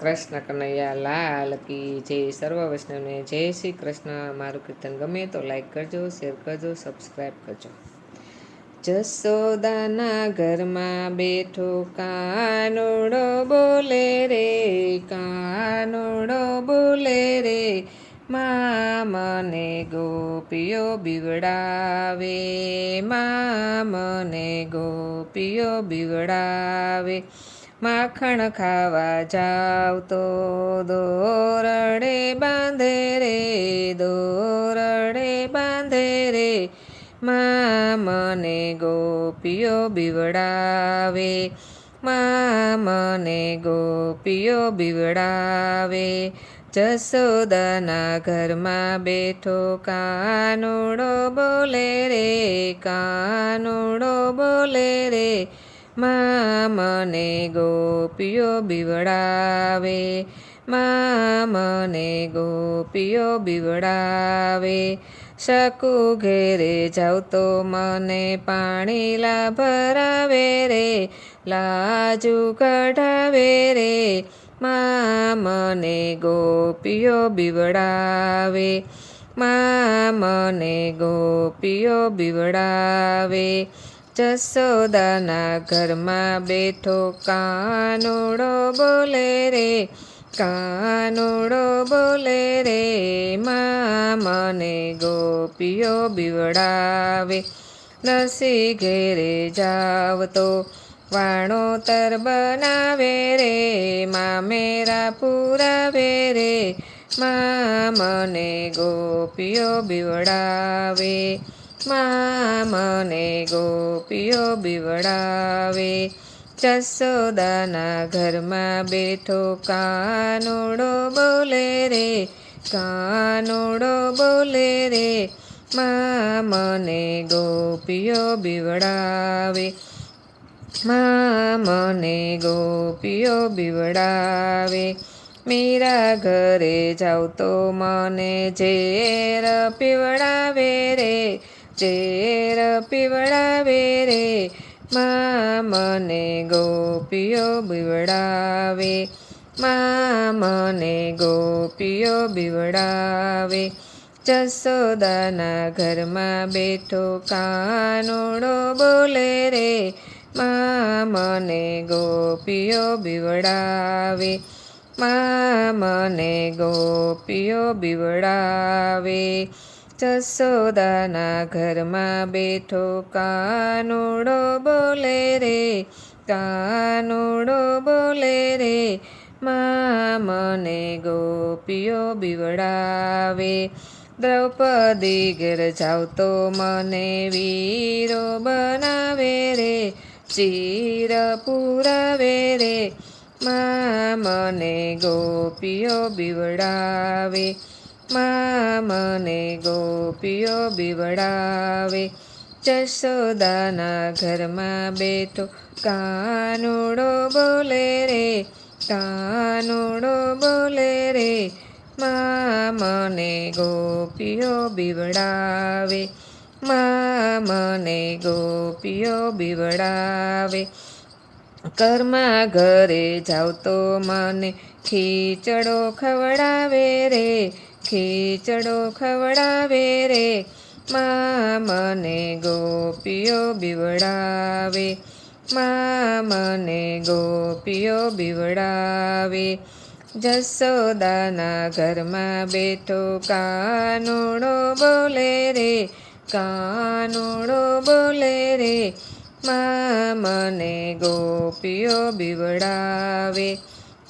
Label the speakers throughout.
Speaker 1: કૃષ્ણ કનૈયા લાલ કી જય સર્વ વૈષ્ણવને જય શ્રી કૃષ્ણ. મારું કીર્તન ગમે તો લાઈક કરજો શેર કરજો સબસ્ક્રાઈબ કરજો. જસોદાના ઘરમાં બેઠો કાનોડો બોલે રે, કાનોડો બોલે રે. મા મને ગોપીઓ બીવડાવે મા મને ગોપીઓ બીવડાવે. માખણ ખાવા જાવ તો દોરડે બાંધે રે, દોરડે બાંધે રે. મા મને ગોપીઓ બીવડાવે, મા મને ગોપીઓ બીવડાવે. જસોદાના ઘરમાં બેઠો કાનુડો બોલે રે, કાનુડો બોલે રે. મા મને ગોપીઓ બીવડાવે મા મને ગોપીઓ બીવડાવે. શકુ ઘેરે જાઉં તો મને પાણી લા ભરાવે રે, લાજુ કઢાવે રે. મા મને ગોપીઓ બીવડાવે મા મને ગોપીઓ બીવડાવે. જસોદાના ઘરમાં બેઠો, કાનોડો બોલે રે, કાનોડો બોલે રે, મા મને ગોપીઓ બીવડાવે, નસી ઘેરે જાવ તો વાણોતર બનાવે રે, મા મેરા પુરાવે રે, મા મને ગોપીઓ બીવડાવે. મા મને ગોપીઓ બીવડાવે જસોદાના ઘરમાં બેઠો કાનોડો બોલે રે કાનોડો બોલે રે મા મને ગોપીઓ બીવડાવે મા મને ગોપીઓ બીવડાવે મીરા ઘરે જાઉં તો મને ઝેર પીવડાવે રે ઝેર પીવડાવે રે. મને ગોપીઓ બીવડાવે. મને ગોપીઓ બીવડાવે. જસોદાના ઘરમાં બેઠો કાનોડો બોલે રે. મને ગોપીઓ બીવડાવે. મને ગોપીઓ બીવડાવે. જસોદાના ઘરમાં બેઠો, કાનુડો બોલે રે, કાનુડો બોલે રે મા મને ગોપીઓ બીવડાવે, દ્રૌપદી ઘેર જાવ તો મને વીરો બનાવે રે, ચીર પુરાવે રે મા મને ગોપીઓ બીવડાવે મને ગોપીઓ બીવડાવે. જશોદાના ઘરમાં બેઠો, કાનુડો બોલે રે, કાનુડો બોલે રે. મને ગોપીઓ બીવડાવે મને ગોપીઓ બીવડાવે. કર્મા ઘરે જાવ તો મને ખીચડો ખવડાવે રે. ખીચડો ખવડાવે રે. મા મને ગોપીઓ બીવડાવે. મા મને ગોપીઓ બીવડાવે. જસોદાના ઘરમાં બેઠો કાનુડો બોલે રે. કાનુડો બોલે રે. મા મને ગોપીઓ બીવડાવે.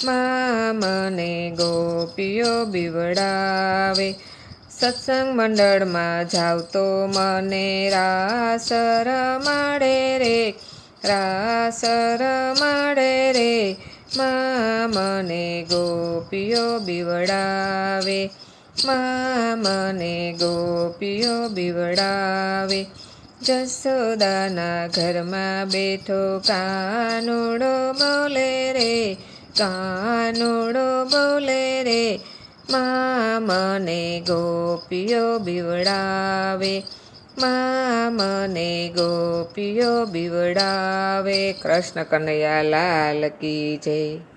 Speaker 1: મને ગોપીઓ બીવડાવે. સત્સંગ મંડળમાં જાવ તો મને રાસ રમાડે રે રાસ રમાડે રે. મને ગોપીઓ બીવડાવે મને ગોપીઓ બીવડાવે. જસોદાના ઘરમાં બેઠો કાનુડો બોલે રે કાનુડો બોલે રે મા મને ગોપીઓ બીવડાવે મા મને ગોપીઓ બીવડાવે. કૃષ્ણ કનૈયા લાલ કી જય.